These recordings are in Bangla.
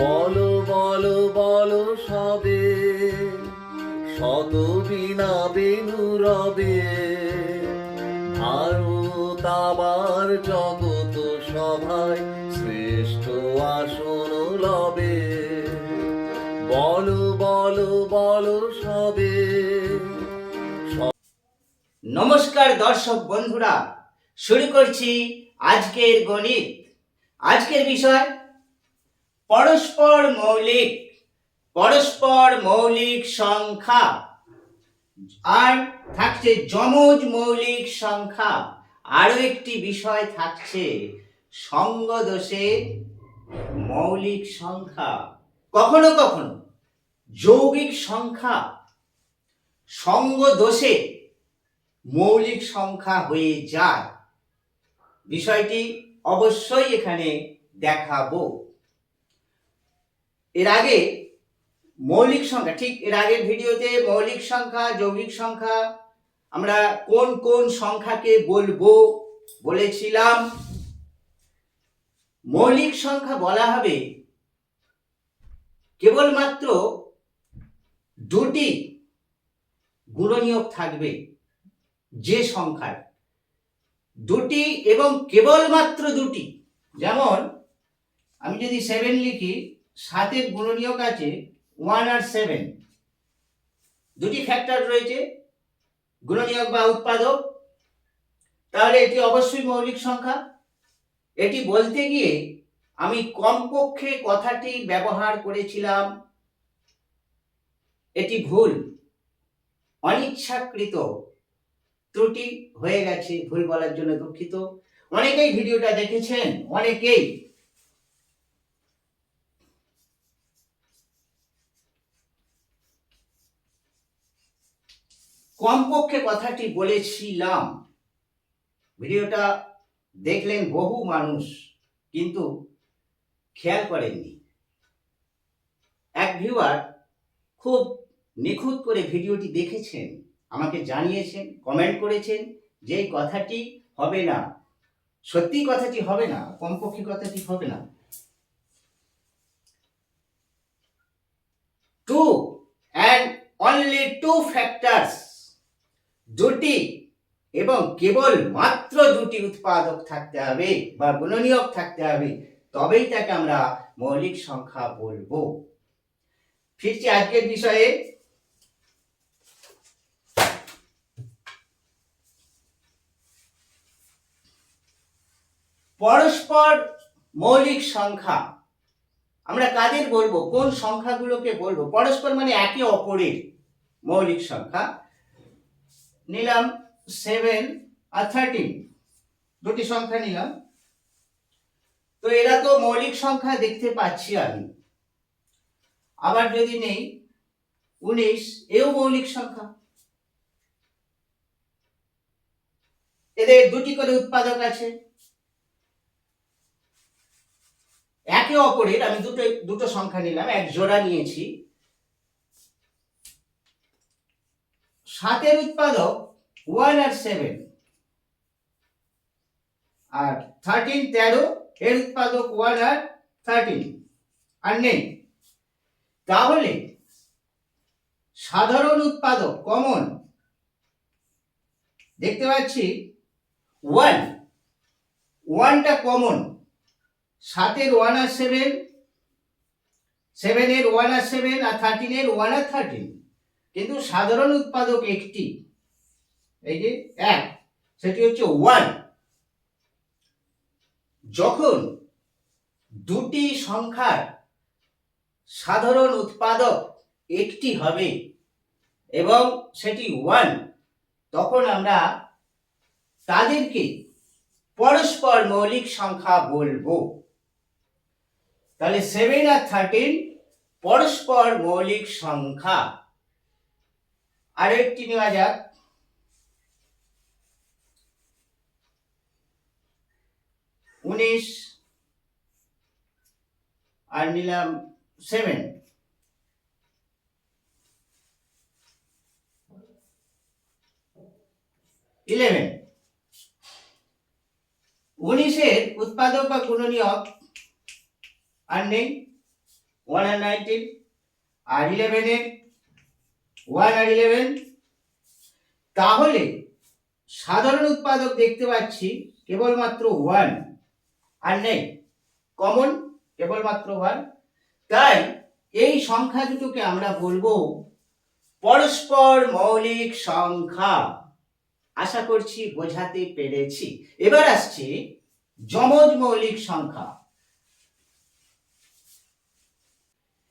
বলো বলো বলো সবে, শত বিনা বেনু রবে। ভারত আমার জগত সভায় শ্রেষ্ঠ আসন লবে। বলো বলো বলো সবে, নমস্কার দর্শক বন্ধুরা, শুরু করছি আজকের গণিত। আজকের বিষয় পরস্পর মৌলিক পরস্পর মৌলিক সংখ্যা। আর থাকছে যমজ মৌলিক সংখ্যা। আরও একটি বিষয় থাকছে সঙ্গ দোষের মৌলিক সংখ্যা। কখনো কখনো যৌগিক সংখ্যা, সঙ্গ দোষে মৌলিক সংখ্যা হয়ে যায়। বিষয়টি অবশ্যই এখানে দেখাবো। এর আগে মৌলিক সংখ্যা, ঠিক এর আগের ভিডিওতে মৌলিক সংখ্যা, যৌগিক সংখ্যা, আমরা কোন কোন সংখ্যাকে বলব বলেছিলাম। মৌলিক সংখ্যা বলা হবে কেবলমাত্র দুটি গুণনীয়ক থাকবে যে সংখ্যার। দুটি এবং কেবলমাত্র দুটি, যেমন আমি যদি সেভেন লিখি সাতের গুণনীয়ক আছে ওয়ান আর সেভেন দুটি ফ্যাক্টর রয়েছে, গুণনীয়ক বা উৎপাদক। তাহলে এটি অবশ্যই মৌলিক সংখ্যা। এটি বলতে গিয়ে আমি কমপক্ষে কথাটি ব্যবহার করেছিলাম। এটি ভুল, অনিচ্ছাকৃত ত্রুটি হয়ে গেছে, ভুল বলার জন্য দুঃখিত। অনেকেই ভিডিওটা দেখেছেন, অনেকেই কমপক্ষে কথাটি বলেছিলাম। ভিডিওটা দেখলেন বহু মানুষ, কিন্তু খেয়াল করেননি। এক ভিউয়ার খুব নিখুঁত করে ভিডিওটি দেখেছেন, আমাকে জানিয়েছেন কমেন্ট করেছেন যে কথাটি হবে না। সত্যি কথাটি হবে না, কমপক্ষে কথাটি হবে না। Two and only two factors দুটি এবং কেবল মাত্র দুটি উৎপাদক থাকতে হবে বা গুণনীয়ক থাকতে হবে, তবেই তাকে আমরা মৌলিক সংখ্যা বলব। ফিরছি আজকের বিষয়ে। পরস্পর মৌলিক সংখ্যা, আমরা কাদের বলব? কোন সংখ্যাগুলোকে বলব? পরস্পর মানে একে অপরের মৌলিক সংখ্যা। নিলাম সেভেন আর থার্টিন দুটি সংখ্যা নিলাম। তো এরা তো মৌলিক সংখ্যা দেখতে পাচ্ছি আমি। আবার যদি নেই, উনিশ, এও মৌলিক সংখ্যা। এদের দুটি করে উৎপাদক আছে। একে অপরের, আমি দুটো দুটো সংখ্যা নিলাম, এক জোড়া নিয়েছি। সাতের উৎপাদক ওয়ান আর সেভেন আর থার্টিন তেরো, এর উৎপাদক ওয়ান আর থার্টিন আর নেই। তাহলে সাধারণ উৎপাদক কমন দেখতে পাচ্ছি ওয়ান ওয়ানটা কমন সাতের ওয়ান আর সেভেন সেভেনের ওয়ান আর সেভেন আর থার্টিনের ওয়ান আর থার্টিন কিন্তু সাধারণ উৎপাদক একটি। এই যে এক, সেটি হচ্ছে ওয়ান যখন দুটি সংখ্যার সাধারণ উৎপাদক একটি হবে এবং সেটি ওয়ান তখন আমরা তাদেরকে পরস্পর মৌলিক সংখ্যা বলব। তাহলে সেভেন আর থার্টিন পরস্পর মৌলিক সংখ্যা। আর একটি নেওয়া যাক। উনিশ আর নিলাম সেভেন ইলেভেন উনিশের উৎপাদক বা গুণনীয়ক আর নেই। ওয়ান আর নাইনটিন আর ইলেভেনের ওয়ান আর ইলেভেন। তাহলে সাধারণ উৎপাদক দেখতে পাচ্ছি কেবলমাত্র ওয়ান আর নেই। কমন কেবলমাত্র ওয়ান। তাই এই সংখ্যা দুটোকে আমরা বলব পরস্পর মৌলিক সংখ্যা। আশা করছি বোঝাতে পেরেছি। এবার আসছি যমজ মৌলিক সংখ্যা।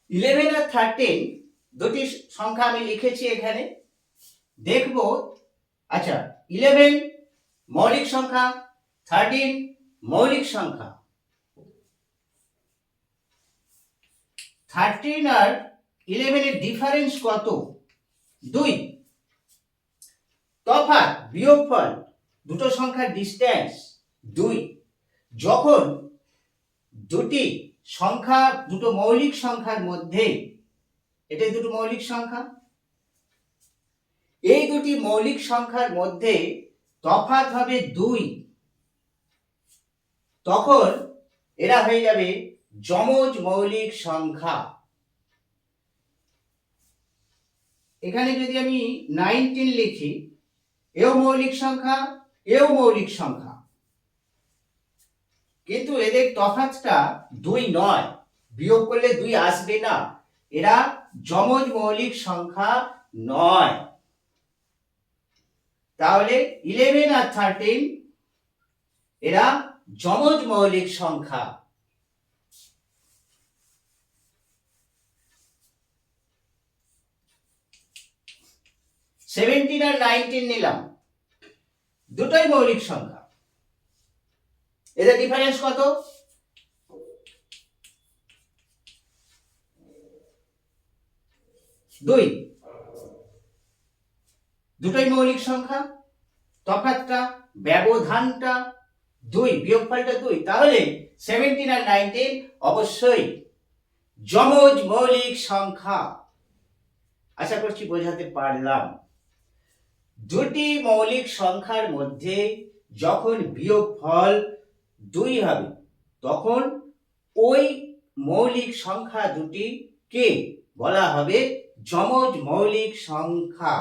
ইলেভেন আর থার্টিন দুটি সংখ্যা আমি লিখেছি এখানে। দেখব আচ্ছা ইলেভেন মৌলিক সংখ্যা থার্টিন মৌলিক সংখ্যা। থার্টিন আর ইলেভেনের ডিফারেন্স কত? দুই। তফাৎ, বিয়োগফল, দুটো সংখ্যার ডিস্টেন্স দুই। যখন দুটি সংখ্যা, দুটো মৌলিক সংখ্যার মধ্যে এটাই দুটো মৌলিক সংখ্যা। এই দুটি মৌলিক সংখ্যার মধ্যে তফাৎ হবে দুই। তখন এরা হয়ে যাবে যমজ মৌলিক সংখ্যা। এখানে যদি আমি নাইনটিন লিখি, এও মৌলিক সংখ্যা, এও মৌলিক সংখ্যা। কিন্তু এদের তফাৎটা দুই নয়। বিয়োগ করলে দুই আসবে না। এরা যমজ মৌলিক সংখ্যা নয়। তাহলে ইলেভেন আর থার্টিন এরা যমজ মৌলিক সংখ্যা। সেভেন্টিন আর নাইনটিন নিলাম। দুটোই মৌলিক সংখ্যা। এদের ডিফারেন্স কত? দুই। দুটোই মৌলিক সংখ্যা, তফাৎটা, ব্যবধানটা, দুই, বিয়োগফলটা দুই। তাহলে সেভেন্টিন আর নাইনটিন অবশ্যই যমজ মৌলিক সংখ্যা। আশা করছি বোঝাতে পারলাম। দুটি মৌলিক সংখ্যার মধ্যে যখন বিয়োগফল দুই হবে, তখন ওই মৌলিক সংখ্যা দুটি কে? বলা হবে যমজ মৌলিক সংখ্যা।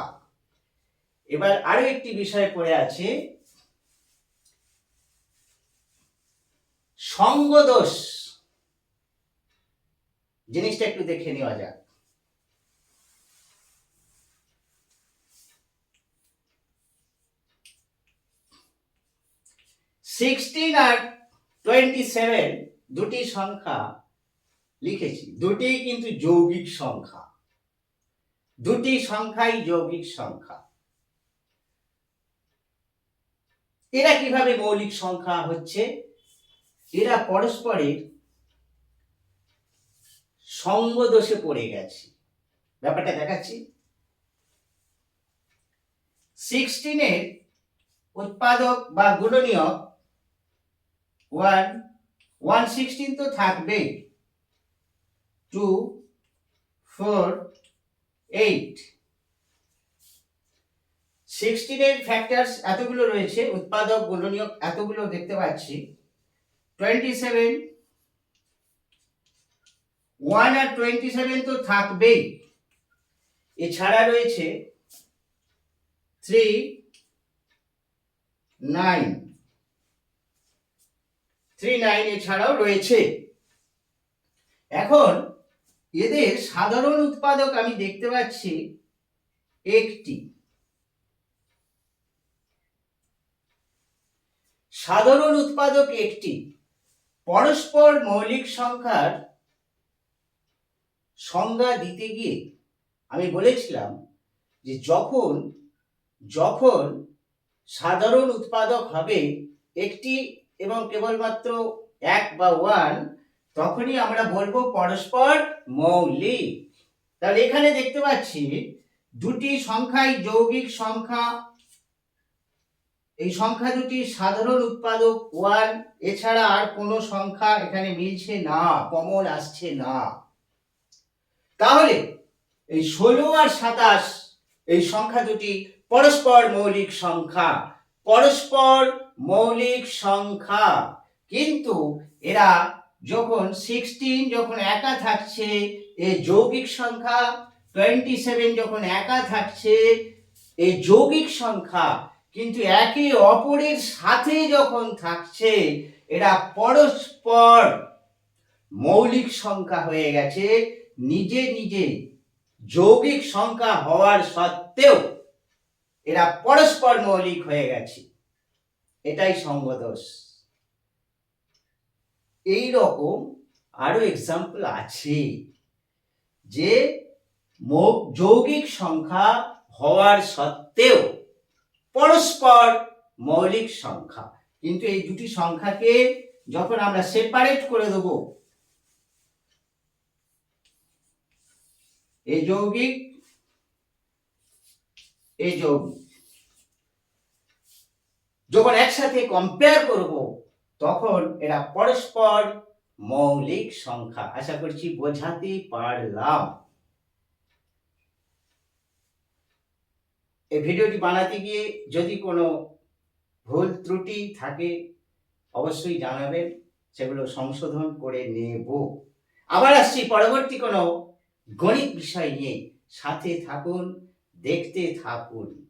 এবার আরও একটি বিষয় পড়ে আছে। সঙ্গদোষ। জিনিসটা একটু দেখে নেওয়া যাক। সিক্সটিন আর টোয়েন্টি সেভেন দুটি সংখ্যা। লিখেছি দুটি কিন্তু যৌগিক সংখ্যা। দুটি সংখ্যাই যৌগিক সংখ্যা। এরা কীভাবে মৌলিক সংখ্যা হচ্ছে? এরা পরস্পরের সঙ্গ পড়ে গেছে। ব্যাপারটা দেখাচ্ছি। সিক্সটিনের উৎপাদক বা গুণনীয়ক ওয়ান ওয়ান সিক্সটিন তো থাকবেই। Two four eight. সিক্সটিনের ফ্যাক্টরস এতগুলো রয়েছে, উৎপাদক, গুণনীয়ক এতগুলো দেখতে পাচ্ছি। টোয়েন্টি সেভেন ওয়ান আর টোয়েন্টি সেভেন তো থাকবেই। এছাড়া রয়েছে থ্রি নাইন থ্রি নাইন এছাড়াও রয়েছে। এখন এদের সাধারণ উৎপাদক আমি দেখতে পাচ্ছি একটি। সাধারণ উৎপাদক একটি। পরস্পর মৌলিক সংখ্যার সংজ্ঞা দিতে গিয়ে আমি বলেছিলাম যে যখন যখন সাধারণ উৎপাদক হবে একটি এবং কেবলমাত্র এক বা ওয়ান তখনই আমরা বলব পরস্পর মৌলিক। তাহলে এখানে দেখতে পাচ্ছি দুটি সংখ্যাই যৌগিক সংখ্যা। এই সংখ্যা দুটি সাধারণ উৎপাদক ওয়ান এছাড়া আর কোনো সংখ্যা এখানে মিলছে না কমন আসছে না। তাহলে এই ষোলো আর সাতাশ, এই সংখ্যা দুটি পরস্পর মৌলিক সংখ্যা, পরস্পর মৌলিক সংখ্যা। কিন্তু এরা যখন সিক্সটিন যখন একা থাকছে এই যৌগিক সংখ্যা টোয়েন্টি সেভেন যখন একা থাকছে এই যৌগিক সংখ্যা, কিন্তু একে অপরের সাথে যখন থাকছে, এরা পরস্পর মৌলিক সংখ্যা হয়ে গেছে, নিজে নিজে যৌগিক সংখ্যা হওয়ার সত্ত্বেও এরা পরস্পর মৌলিক হয়ে গেছে। এটাই সঙ্গদোষ। এই রকম আরও এক্সাম্পল আছে যে যৌগিক সংখ্যা হওয়ার সত্ত্বেও পরস্পর মৌলিক সংখ্যা। কিন্তু এই দুটি সংখ্যাকে যখন আমরা সেপারেট করে দেব, এই যৌগিক এই যৌগিক, যখন একসাথে কম্পেয়ার করব তখন এরা পরস্পর মৌলিক সংখ্যা, আশা করছি বোঝাতে পারলাম। এই ভিডিওটি বানাতে গিয়ে যদি কোনো ভুল ত্রুটি থাকে, অবশ্যই জানাবেন, সেগুলো সংশোধন করে নেব। আবার আসছি পরবর্তী কোনো গণিত বিষয় নিয়ে। সাথে থাকুন, দেখতে থাকুন।